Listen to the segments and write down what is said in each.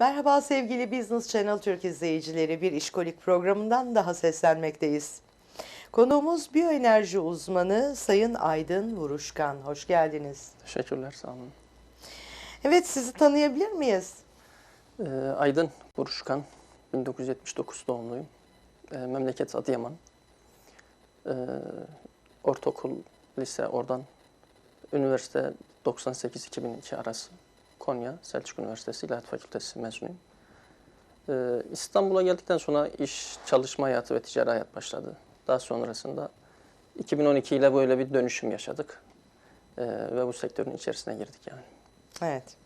Merhaba sevgili Business Channel Türk izleyicileri. Bir işkolik programından daha seslenmekteyiz. Konuğumuz biyoenerji uzmanı Sayın Aydın Vuruşkan. Hoş geldiniz. Teşekkürler, sağ olun. Evet sizi tanıyabilir miyiz? Ee, Aydın Buruşkan, 1979 doğumluyum. Ee, memleket Adıyaman. Ee, ortaokul, lise oradan. Üniversite 98-2002 arası. Konya, Selçuk Üniversitesi İlahiyat Fakültesi mezunuyum. Ee, İstanbul'a geldikten sonra iş, çalışma hayatı ve ticari hayat başladı. Daha sonrasında 2012 ile böyle bir dönüşüm yaşadık. Ee, ve bu sektörün içerisine girdik yani. Evet.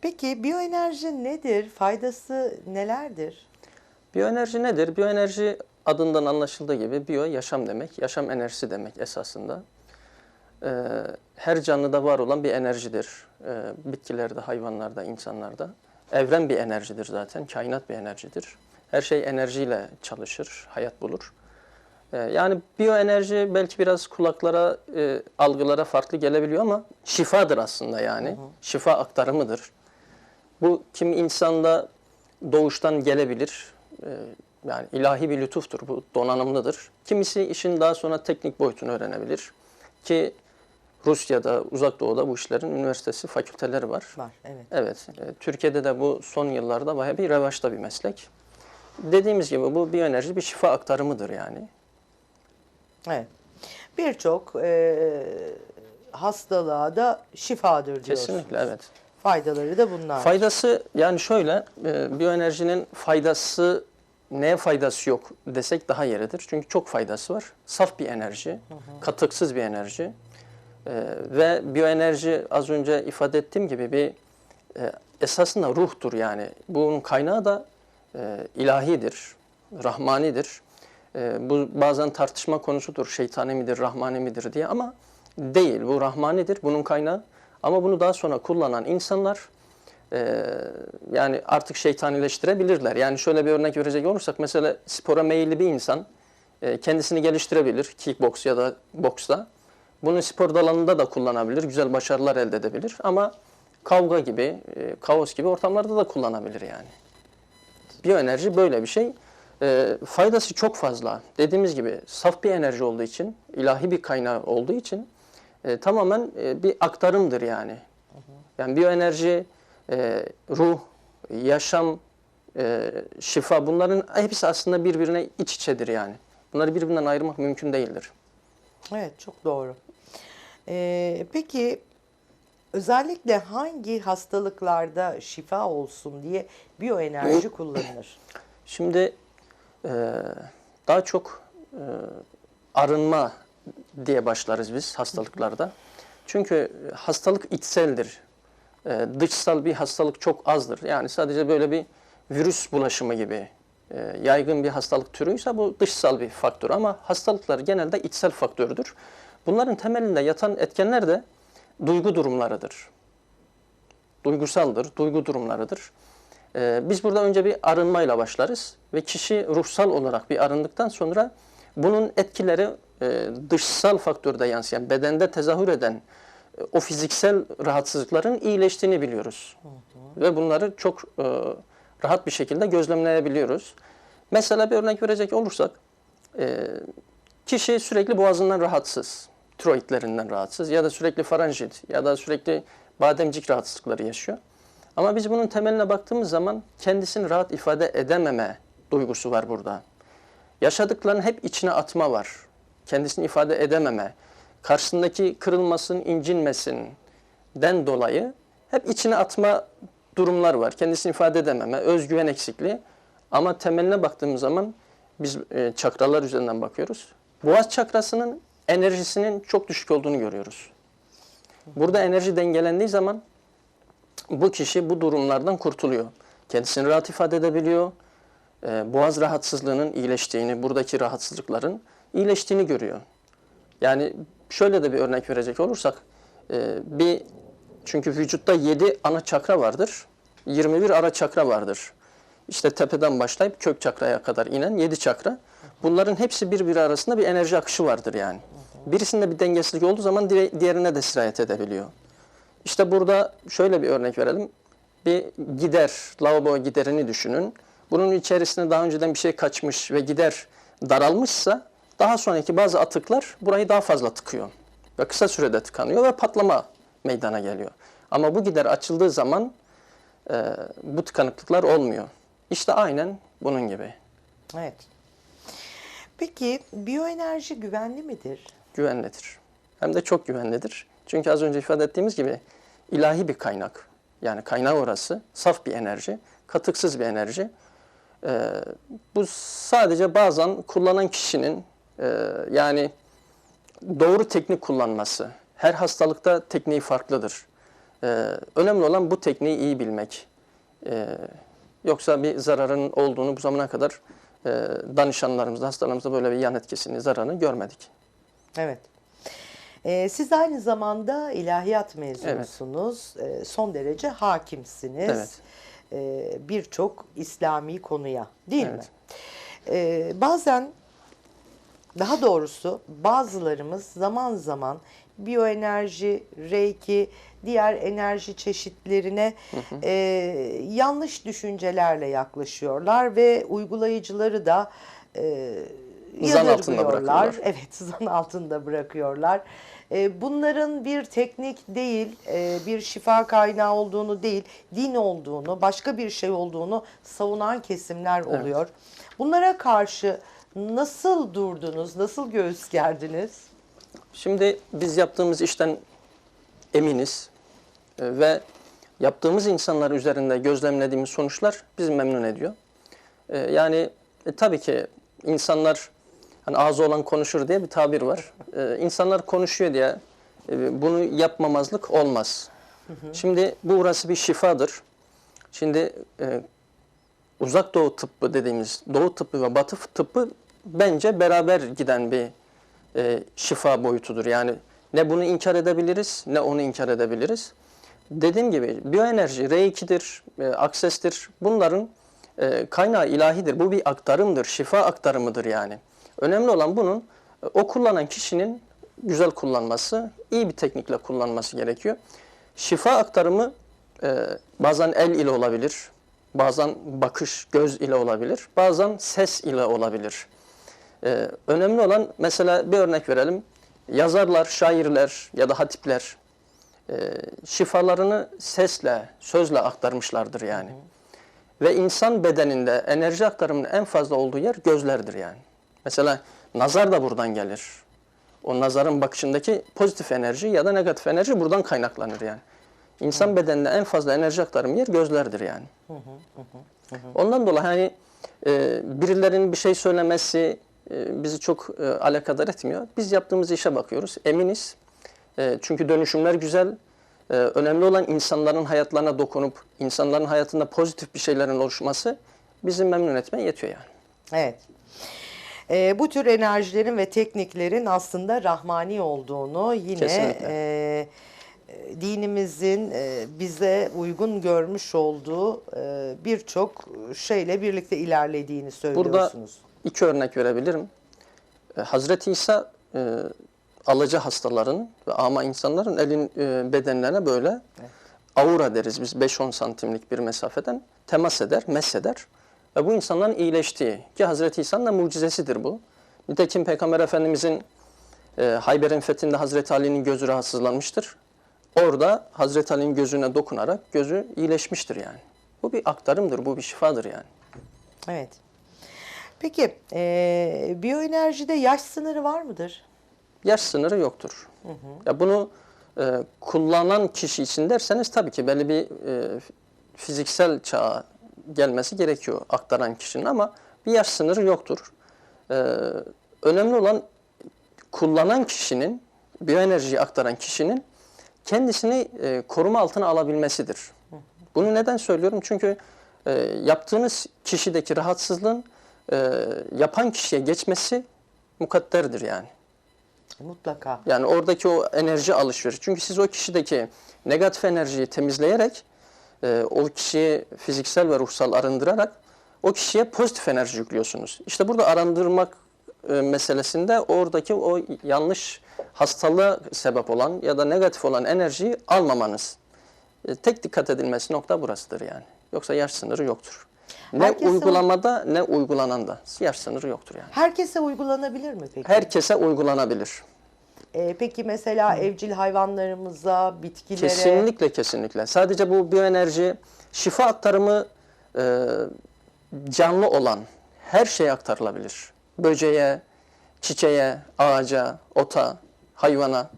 Peki biyoenerji nedir? Faydası nelerdir? Biyoenerji nedir? Biyoenerji adından anlaşıldığı gibi biyo yaşam demek, yaşam enerjisi demek esasında. Ee, her canlıda var olan bir enerjidir. Ee, bitkilerde, hayvanlarda, insanlarda. Evren bir enerjidir zaten, kainat bir enerjidir. Her şey enerjiyle çalışır, hayat bulur. Ee, yani biyoenerji belki biraz kulaklara, e, algılara farklı gelebiliyor ama şifadır aslında yani. Şifa aktarımıdır. Bu kim insanda doğuştan gelebilir. Ee, Yani ilahi bir lütuftur bu, donanımlıdır. Kimisi işin daha sonra teknik boyutunu öğrenebilir. Ki Rusya'da, Uzak Doğu'da bu işlerin üniversitesi, fakülteleri var. Var, evet. Evet, e, Türkiye'de de bu son yıllarda bayağı bir revaçta bir meslek. Dediğimiz gibi bu biyoenerji bir şifa aktarımıdır yani. Evet. Birçok e, hastalığa da şifadır diyorsunuz. Kesinlikle evet. Faydaları da bunlar. Faydası yani şöyle, e, biyoenerjinin faydası neye faydası yok desek daha yeridir. Çünkü çok faydası var. Saf bir enerji, katıksız bir enerji. E, ve biyoenerji az önce ifade ettiğim gibi bir e, esasında ruhtur yani. Bunun kaynağı da e, ilahidir, rahmanidir. E, bu bazen tartışma konusudur. Şeytani midir, rahmani midir diye ama değil. Bu rahmanidir, bunun kaynağı. Ama bunu daha sonra kullanan insanlar e, yani artık şeytanileştirebilirler. Yani şöyle bir örnek verecek olursak mesela spora meyilli bir insan e, kendisini geliştirebilir kickbox ya da boksta. Bunu spor dalında da kullanabilir, güzel başarılar elde edebilir ama kavga gibi, e, kaos gibi ortamlarda da kullanabilir yani. Biyoenerji böyle bir şey. E, faydası çok fazla. Dediğimiz gibi saf bir enerji olduğu için, ilahi bir kaynağı olduğu için e, tamamen e, bir aktarımdır yani. Yani biyoenerji, e, ruh, yaşam, e, şifa bunların hepsi aslında birbirine iç içedir yani. Bunları birbirinden ayırmak mümkün değildir. Evet çok doğru. Ee, peki özellikle hangi hastalıklarda şifa olsun diye biyoenerji kullanılır? Şimdi e, daha çok e, arınma diye başlarız biz hastalıklarda. Çünkü hastalık içseldir. E, dışsal bir hastalık çok azdır. Yani sadece böyle bir virüs bulaşımı gibi e, yaygın bir hastalık türüyse bu dışsal bir faktör ama hastalıklar genelde içsel faktördür. Bunların temelinde yatan etkenler de duygu durumlarıdır. Duygusaldır, duygu durumlarıdır. Ee, biz burada önce bir arınmayla başlarız ve kişi ruhsal olarak bir arındıktan sonra bunun etkileri e, dışsal faktörde yansıyan, bedende tezahür eden e, o fiziksel rahatsızlıkların iyileştiğini biliyoruz. Ve bunları çok e, rahat bir şekilde gözlemleyebiliyoruz. Mesela bir örnek verecek olursak, e, kişi sürekli boğazından rahatsız, tiroidlerinden rahatsız ya da sürekli faranjit ya da sürekli bademcik rahatsızlıkları yaşıyor. Ama biz bunun temeline baktığımız zaman kendisini rahat ifade edememe duygusu var burada. Yaşadıklarının hep içine atma var. Kendisini ifade edememe, karşısındaki kırılmasın, incinmesin den dolayı hep içine atma durumlar var. Kendisini ifade edememe, özgüven eksikliği. Ama temeline baktığımız zaman biz e, çakralar üzerinden bakıyoruz. Boğaz çakrasının enerjisinin çok düşük olduğunu görüyoruz. Burada enerji dengelendiği zaman bu kişi bu durumlardan kurtuluyor. Kendisini rahat ifade edebiliyor. Ee, boğaz rahatsızlığının iyileştiğini, buradaki rahatsızlıkların iyileştiğini görüyor. Yani şöyle de bir örnek verecek olursak, e, bir çünkü vücutta 7 ana çakra vardır, 21 ara çakra vardır. İşte tepeden başlayıp kök çakraya kadar inen 7 çakra. Bunların hepsi birbiri arasında bir enerji akışı vardır yani. Birisinde bir dengesizlik olduğu zaman diğerine de sirayet edebiliyor. İşte burada şöyle bir örnek verelim. bir gider, lavabo giderini düşünün. Bunun içerisine daha önceden bir şey kaçmış ve gider daralmışsa daha sonraki bazı atıklar burayı daha fazla tıkıyor. Ve kısa sürede tıkanıyor ve patlama meydana geliyor. Ama bu gider açıldığı zaman e, bu tıkanıklıklar olmuyor. İşte aynen bunun gibi. Evet. Peki biyoenerji güvenli midir? Güvenlidir. Hem de çok güvenlidir. Çünkü az önce ifade ettiğimiz gibi ilahi bir kaynak. Yani kaynağı orası. Saf bir enerji. Katıksız bir enerji. Ee, bu sadece bazen kullanan kişinin e, yani doğru teknik kullanması. Her hastalıkta tekniği farklıdır. Ee, önemli olan bu tekniği iyi bilmek. Ee, yoksa bir zararın olduğunu bu zamana kadar e, danışanlarımızda, hastalarımızda böyle bir yan etkisini, zararını görmedik. Evet. Ee, siz aynı zamanda ilahiyat mezunusunuz. Ee, son derece hakimsiniz. Evet. Ee, Birçok İslami konuya değil mi? Evet. Ee, bazen daha doğrusu bazılarımız zaman zaman biyoenerji, reiki, diğer enerji çeşitlerine e, yanlış düşüncelerle yaklaşıyorlar ve uygulayıcıları da e, Zan altında bırakıyorlar. Evet, zan altında bırakıyorlar. E, bunların bir teknik değil, e, bir şifa kaynağı olduğunu değil, din olduğunu, başka bir şey olduğunu savunan kesimler oluyor. Bunlara karşı nasıl durdunuz, nasıl göğüs gerdiniz? Şimdi biz yaptığımız işten eminiz E, ve yaptığımız insanlar üzerinde gözlemlediğimiz sonuçlar bizi memnun ediyor. E, Yani e, tabii ki insanlar hani ağzı olan konuşur diye bir tabir var. E, insanlar konuşuyor diye e, bunu yapmamazlık olmaz. Şimdi bu burası bir şifadır. Şimdi e, uzak doğu tıbbı dediğimiz doğu tıbbı ve batı tıbbı bence beraber giden bir e, şifa boyutudur. Yani ne bunu inkar edebiliriz ne onu inkar edebiliriz. Dediğim gibi biyoenerji, R2'dir, e, aksestir. Bunların e, kaynağı ilahidir. Bu bir aktarımdır, şifa aktarımıdır yani. Önemli olan bunun e, o kullanan kişinin güzel kullanması, iyi bir teknikle kullanması gerekiyor. Şifa aktarımı e, bazen el ile olabilir, bazen bakış, göz ile olabilir, bazen ses ile olabilir. Ee, önemli olan mesela bir örnek verelim. Yazarlar, şairler ya da hatipler e, şifalarını sesle, sözle aktarmışlardır yani. Ve insan bedeninde enerji aktarımının en fazla olduğu yer gözlerdir yani. Mesela nazar da buradan gelir. O nazarın bakışındaki pozitif enerji ya da negatif enerji buradan kaynaklanır yani. İnsan bedeninde en fazla enerji aktarım yer gözlerdir yani. Ondan dolayı hani e, birilerinin bir şey söylemesi bizi çok e, alakadar etmiyor. Biz yaptığımız işe bakıyoruz. Eminiz. E, çünkü dönüşümler güzel. E, önemli olan insanların hayatlarına dokunup insanların hayatında pozitif bir şeylerin oluşması bizi memnun etmeye yetiyor yani. Evet. Ee, bu tür enerjilerin ve tekniklerin aslında rahmani olduğunu yine Kesinlikle. e, e, dinimizin e, bize uygun görmüş olduğu e, birçok şeyle birlikte ilerlediğini Burada söylüyorsunuz. İki örnek verebilirim. E, Hazreti İsa e, alıcı hastaların ve ama insanların elin e, bedenlerine böyle aura deriz biz 5-10 santimlik bir mesafeden temas eder, mesheder. Ve bu insanların iyileştiği ki Hazreti İsa'nın da mucizesidir bu. Nitekim Peygamber Efendimizin e, Hayber'in fethinde Hazreti Ali'nin gözü rahatsızlanmıştır. Orada Hazreti Ali'nin gözüne dokunarak gözü iyileşmiştir yani. Bu bir aktarımdır, bu bir şifadır yani. Evet. Peki e, biyoenerjide yaş sınırı var mıdır? yaş sınırı yoktur. Ya bunu e, kullanan kişi için derseniz tabii ki belli bir e, fiziksel çağa gelmesi gerekiyor aktaran kişinin ama bir yaş sınırı yoktur. E, önemli olan kullanan kişinin, biyoenerjiyi aktaran kişinin kendisini e, koruma altına alabilmesidir. Bunu neden söylüyorum? Çünkü e, yaptığınız kişideki rahatsızlığın e, yapan kişiye geçmesi mukadderdir yani. Mutlaka. Yani oradaki o enerji alışverişi. Çünkü siz o kişideki negatif enerjiyi temizleyerek, e, o kişiyi fiziksel ve ruhsal arındırarak o kişiye pozitif enerji yüklüyorsunuz. İşte burada arındırmak e, meselesinde oradaki o yanlış hastalığa sebep olan ya da negatif olan enerjiyi almamanız. E, tek dikkat edilmesi nokta burasıdır yani. Yoksa yaş sınırı yoktur. Ne Herkese- uygulamada ne uygulananda yaş sınırı yoktur yani. Herkese uygulanabilir mi peki? Herkese uygulanabilir. Ee, peki mesela evcil hayvanlarımıza, bitkilere Kesinlikle kesinlikle. Sadece bu biyoenerji şifa aktarımı e, canlı olan her şeye aktarılabilir. Böceğe, çiçeğe, ağaca, ota, hayvana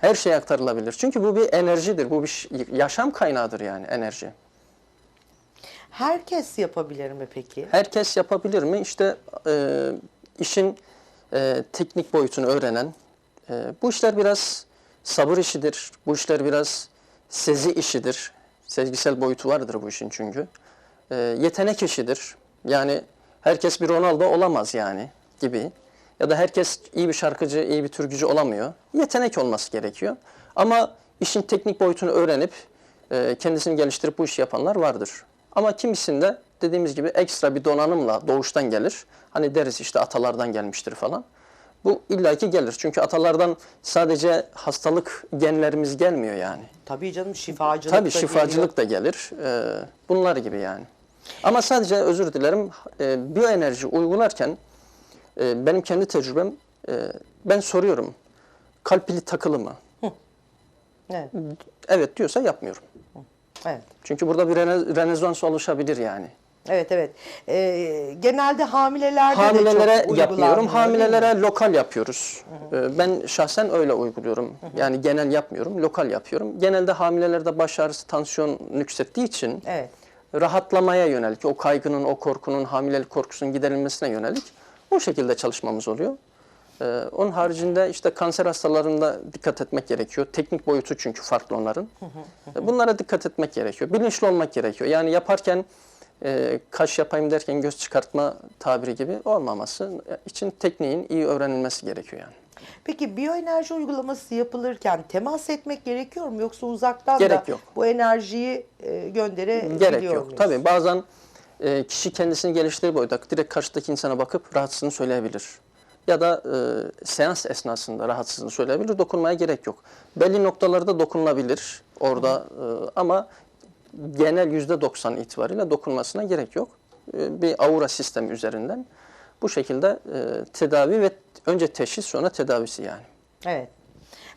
her şeye aktarılabilir. Çünkü bu bir enerjidir. Bu bir yaşam kaynağıdır yani enerji. Herkes yapabilir mi peki? Herkes yapabilir mi? İşte e, işin e, teknik boyutunu öğrenen, e, bu işler biraz sabır işidir, bu işler biraz sezi işidir. Sezgisel boyutu vardır bu işin çünkü. E, yetenek işidir. Yani herkes bir Ronaldo olamaz yani gibi. Ya da herkes iyi bir şarkıcı, iyi bir türkücü olamıyor. Yetenek olması gerekiyor. Ama işin teknik boyutunu öğrenip e, kendisini geliştirip bu işi yapanlar vardır. Ama kimisinde dediğimiz gibi ekstra bir donanımla doğuştan gelir. Hani deriz işte atalardan gelmiştir falan. Bu illaki gelir. Çünkü atalardan sadece hastalık genlerimiz gelmiyor yani. Tabii canım şifacılık Tabii da şifacılık da gelir. Ee, bunlar gibi yani. Ama sadece özür dilerim e, biyoenerji uygularken e, benim kendi tecrübem e, ben soruyorum kalp pili takılı mı? Evet, Evet diyorsa yapmıyorum. Evet. Çünkü burada bir rene- renezans oluşabilir yani. Evet evet. Ee, genelde hamilelerde de Hamilelere çok yapmıyorum. Hamilelere lokal yapıyoruz. Ee, Ben şahsen öyle uyguluyorum. Yani genel yapmıyorum, lokal yapıyorum. Genelde hamilelerde baş ağrısı, tansiyon nüksettiği için Evet. rahatlamaya yönelik, o kaygının, o korkunun, hamilelik korkusunun giderilmesine yönelik o şekilde çalışmamız oluyor. Ee, onun haricinde işte kanser hastalarında dikkat etmek gerekiyor. Teknik boyutu çünkü farklı onların. Bunlara dikkat etmek gerekiyor. Bilinçli olmak gerekiyor. Yani yaparken e, kaş yapayım derken göz çıkartma tabiri gibi olmaması için tekniğin iyi öğrenilmesi gerekiyor yani. Peki biyoenerji uygulaması yapılırken temas etmek gerekiyor mu yoksa uzaktan Gerek da yok. bu enerjiyi e, gönderebiliyor Gerek yok. muyuz? Tabii bazen e, kişi kendisini geliştirdiği boyutta direkt karşıdaki insana bakıp rahatsızlığını söyleyebilir. Ya da e, seans esnasında rahatsızlığını söyleyebilir. Dokunmaya gerek yok. Belli noktalarda dokunulabilir orada e, ama genel yüzde 90 itibariyle dokunmasına gerek yok. E, bir aura sistemi üzerinden bu şekilde e, tedavi ve önce teşhis sonra tedavisi yani. Evet.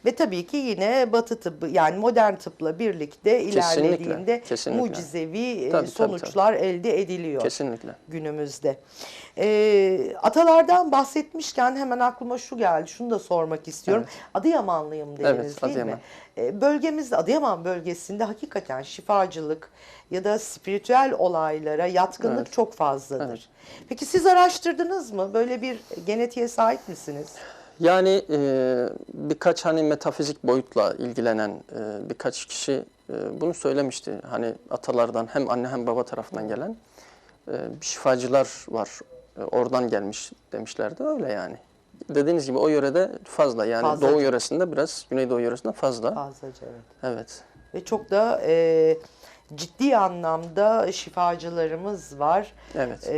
Ve tabii ki yine Batı tıbbı yani modern tıpla birlikte ilerlediğinde kesinlikle. mucizevi e, Tabii, tabii, sonuçlar elde ediliyor Kesinlikle. günümüzde. Ee, atalardan bahsetmişken hemen aklıma şu geldi. Şunu da sormak istiyorum. Adıyamanlıyım dediniz Evet, değil Adıyaman. mi? Ee, bölgemizde Adıyaman bölgesinde hakikaten şifacılık ya da spiritüel olaylara yatkınlık Evet. çok fazladır. Evet. Peki siz araştırdınız mı? Böyle bir genetiğe sahip misiniz? Yani e, birkaç hani metafizik boyutla ilgilenen e, birkaç kişi e, bunu söylemişti. Hani atalardan hem anne hem baba tarafından gelen e, şifacılar var. E, oradan gelmiş demişlerdi. Öyle yani. Dediğiniz gibi o yörede fazla. Yani Fazlaca. Doğu yöresinde biraz, Güneydoğu yöresinde fazla. Fazlaca evet. Evet. Ve çok da e, ciddi anlamda şifacılarımız var. Evet. E,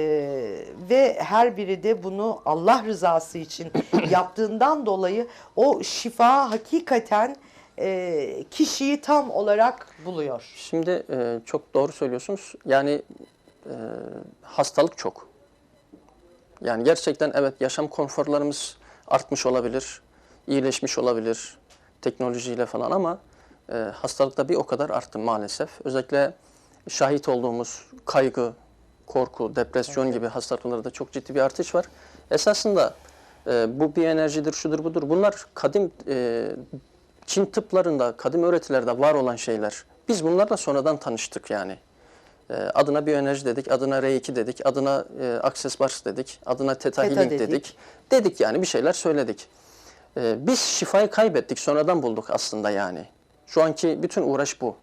ve her biri de bunu Allah rızası için yaptığından dolayı o şifa hakikaten e, kişiyi tam olarak buluyor. Şimdi e, çok doğru söylüyorsunuz. Yani e, hastalık çok. Yani gerçekten evet yaşam konforlarımız artmış olabilir, iyileşmiş olabilir teknolojiyle falan ama e, hastalık da bir o kadar arttı maalesef. Özellikle şahit olduğumuz kaygı, korku, depresyon gibi hastalıklarda çok ciddi bir artış var. Esasında e, bu bir enerjidir, şudur budur. Bunlar kadim e, Çin tıplarında, kadim öğretilerde var olan şeyler. Biz bunlarla sonradan tanıştık yani. E, adına biyoenerji dedik, adına R2 dedik, adına e, Access Bars dedik, adına Theta, Theta Healing dedik. dedik. Dedik yani bir şeyler söyledik. E, biz şifayı kaybettik, sonradan bulduk aslında yani. Şu anki bütün uğraş bu.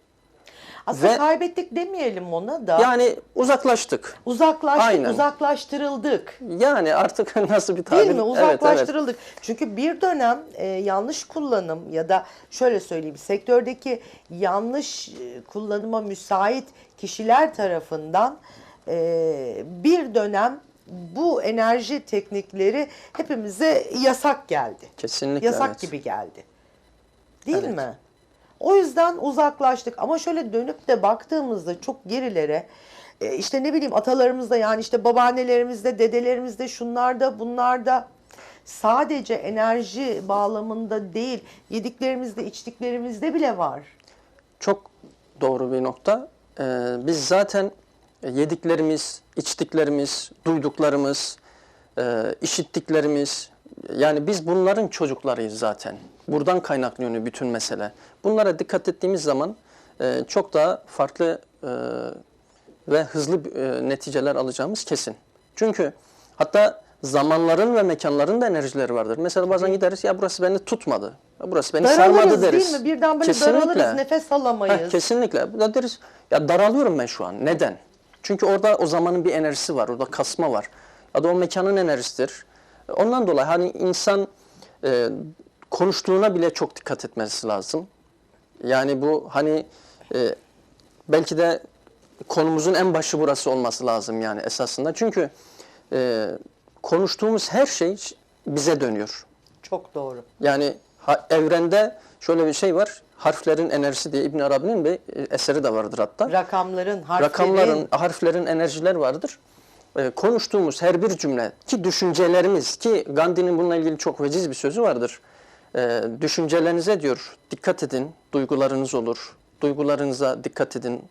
Aslında Ve- kaybettik demeyelim ona da. Yani uzaklaştık. Uzaklaştık, Aynen. uzaklaştırıldık. Yani artık nasıl bir tabir? Değil mi? Evet, Uzaklaştırıldık. Çünkü bir dönem e, yanlış kullanım ya da şöyle söyleyeyim sektördeki yanlış e, kullanıma müsait kişiler tarafından e, bir dönem bu enerji teknikleri hepimize yasak geldi. Kesinlikle Yasak evet. gibi geldi. Değil Evet. mi? O yüzden uzaklaştık. Ama şöyle dönüp de baktığımızda çok gerilere e, işte ne bileyim atalarımızda yani işte babaannelerimizde, dedelerimizde, şunlarda, bunlarda sadece enerji bağlamında değil, yediklerimizde, içtiklerimizde bile var. Çok doğru bir nokta. Ee, biz zaten yediklerimiz, içtiklerimiz, duyduklarımız, e, işittiklerimiz, yani biz bunların çocuklarıyız zaten. Buradan kaynaklanıyor bütün mesele. Bunlara dikkat ettiğimiz zaman e, çok daha farklı e, ve hızlı e, neticeler alacağımız kesin. Çünkü hatta zamanların ve mekanların da enerjileri vardır. Mesela bazen gideriz ya burası beni tutmadı. Ya burası beni sarmadı Daralırız deriz. değil mi? Birden böyle daralırız, nefes alamayız. Heh, kesinlikle. Da deriz ya daralıyorum ben şu an. Neden? Çünkü orada o zamanın bir enerjisi var. Orada kasma var. Ya da o mekanın enerjisidir. Ondan dolayı hani insan e, konuştuğuna bile çok dikkat etmesi lazım. Yani bu hani e, belki de konumuzun en başı burası olması lazım yani esasında. Çünkü e, konuştuğumuz her şey bize dönüyor. Çok doğru. Yani ha- evrende şöyle bir şey var. Harflerin enerjisi diye İbn Arabi'nin bir e, eseri de vardır hatta. Rakamların, harflerin, Rakamların, harflerin enerjiler vardır. E, konuştuğumuz her bir cümle ki düşüncelerimiz ki Gandhi'nin bununla ilgili çok veciz bir sözü vardır. E, düşüncelerinize diyor dikkat edin, duygularınız olur. Duygularınıza dikkat edin,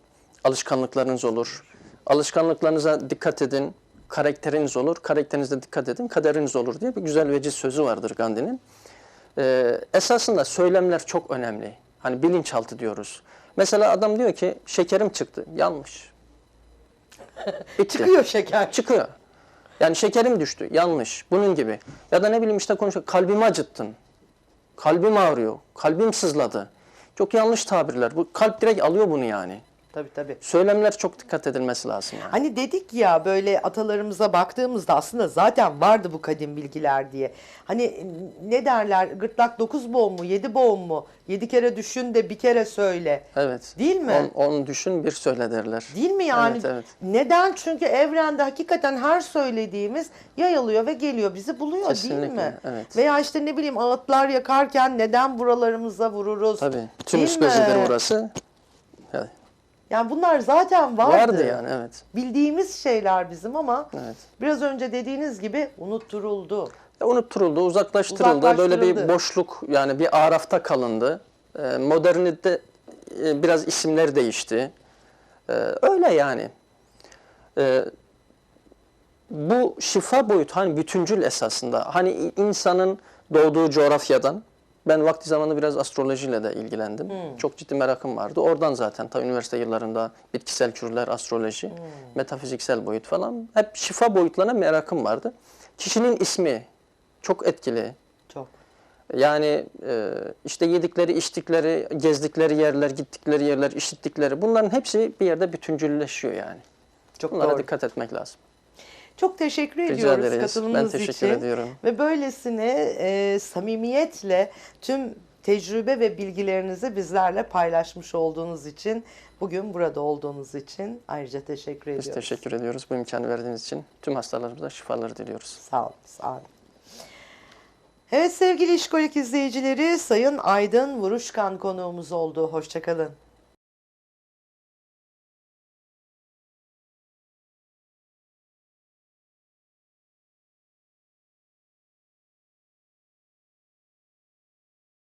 alışkanlıklarınız olur. Alışkanlıklarınıza dikkat edin, karakteriniz olur. Karakterinize dikkat edin, kaderiniz olur diye bir güzel veciz sözü vardır Gandhi'nin. Ee, esasında söylemler çok önemli. Hani bilinçaltı diyoruz. Mesela adam diyor ki şekerim çıktı. Yanlış. Bitti. çıkıyor şeker. Çıkıyor. Yani şekerim düştü. Yanlış. Bunun gibi. Ya da ne bileyim işte konuşuyor. Kalbimi acıttın. Kalbim ağrıyor. Kalbim sızladı. Çok yanlış tabirler. Bu kalp direkt alıyor bunu yani. Tabii tabii. Söylemler çok dikkat edilmesi lazım yani. Hani dedik ya böyle atalarımıza baktığımızda aslında zaten vardı bu kadim bilgiler diye. Hani ne derler gırtlak 9 boğum mu 7 boğum mu 7 kere düşün de bir kere söyle. Evet. Değil mi? On, on düşün bir söyle derler. Değil mi yani? Evet, evet. Neden? Çünkü evrende hakikaten her söylediğimiz yayılıyor ve geliyor bizi buluyor değil Kesinlikle, mi? evet. Veya işte ne bileyim ağıtlar yakarken neden buralarımıza vururuz? Tabii. Bütün Değil üst burası. Evet. Yani bunlar zaten vardı. Vardı yani evet. Bildiğimiz şeyler bizim ama Evet. biraz önce dediğiniz gibi unutturuldu. Ya Unutturuldu, uzaklaştırıldı. Böyle bir Uzaklaştırıldı. boşluk yani bir arafta kalındı. Ee, modernite e, biraz isimler değişti. Ee, öyle yani. Ee, bu şifa boyutu hani bütüncül esasında. Hani insanın doğduğu coğrafyadan ben vakti zamanında biraz astrolojiyle de ilgilendim. Çok ciddi merakım vardı. Oradan zaten ta üniversite yıllarında bitkisel türler, astroloji, metafiziksel boyut falan hep şifa boyutlarına merakım vardı. Kişinin ismi çok etkili. Çok. Yani e, işte yedikleri, içtikleri, gezdikleri yerler, gittikleri yerler, işittikleri bunların hepsi bir yerde bütüncülleşiyor yani. Çok Bunlara doğru. dikkat etmek lazım. Çok teşekkür Rica ediyoruz ederiz. katılımınız Ben teşekkür için. ediyorum. Ve böylesine e, samimiyetle tüm tecrübe ve bilgilerinizi bizlerle paylaşmış olduğunuz için, bugün burada olduğunuz için ayrıca teşekkür Biz ediyoruz. teşekkür ediyoruz bu imkanı verdiğiniz için. Tüm hastalarımıza şifalar diliyoruz. Sağ olun, sağ olun. Evet sevgili İşkolik izleyicileri, Sayın Aydın Vuruşkan konuğumuz oldu. Hoşçakalın.